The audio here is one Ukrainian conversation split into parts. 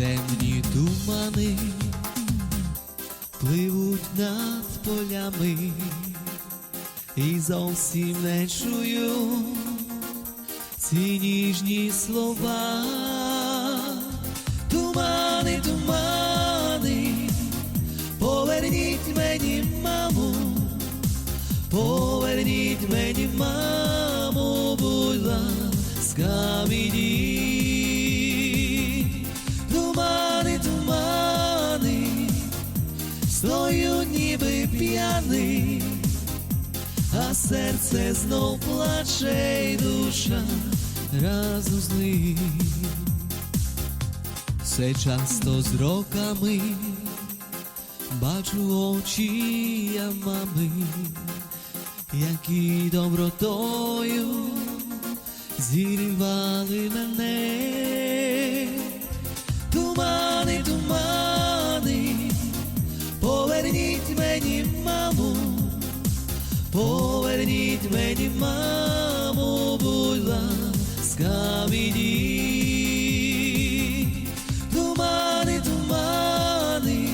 темні тумани пливуть над полями і зовсім не чую ці ніжні слова. Тумани, тумани, поверніть мені, маму, поверніть мені, маму, будь ласка, мені. А серце знов плаче й душа разом з ним. Все часто з роками бачу очі я мами, які добротою зірвали мене. Маму, будь ласка, мені. Тумани, тумани,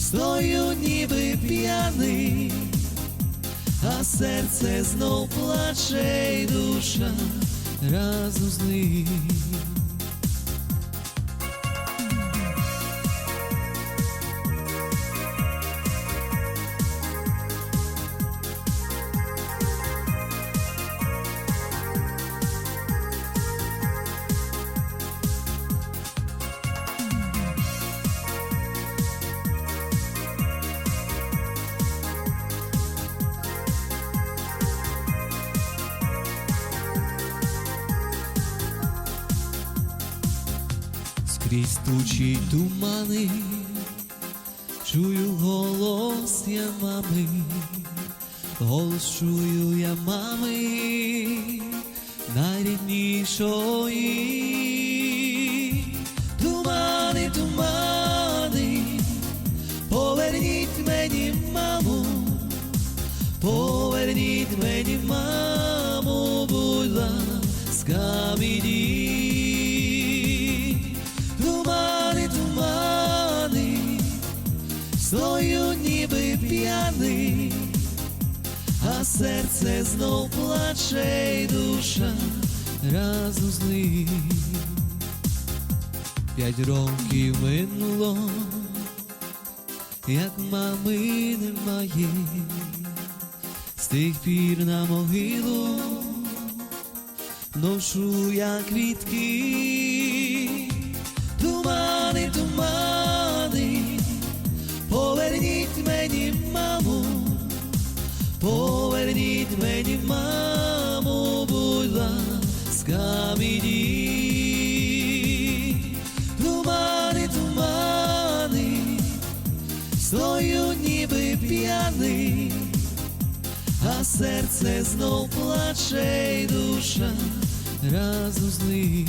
стою ніби п'яний, а серце знов плаче й душа разом з ним. Скрізь тучі тумани, чую голос я мами, голос чую я мами, найріднішої. Тумани, тумани, поверніть мені, маму, поверніть мені, маму, будь ласка, мені. Стою ніби п'яний, а серце знов плаче й душа разом з ним. П'ять років минуло, як мами немає, з тих пір на могилу ношу я квітки. А серце знов плаче й душа разом з ним.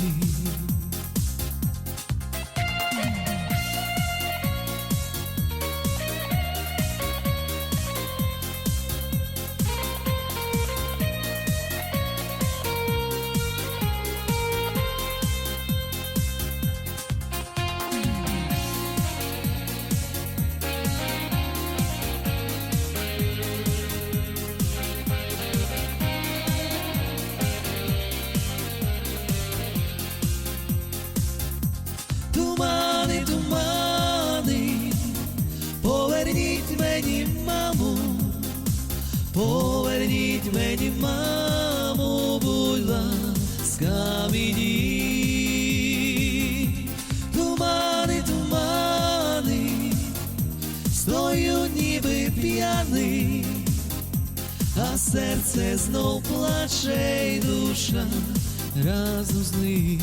Мені, маму, будь ласка, мені. Тумани, тумани, стою ніби п'яний, а серце знов плаче й душа разом з ним.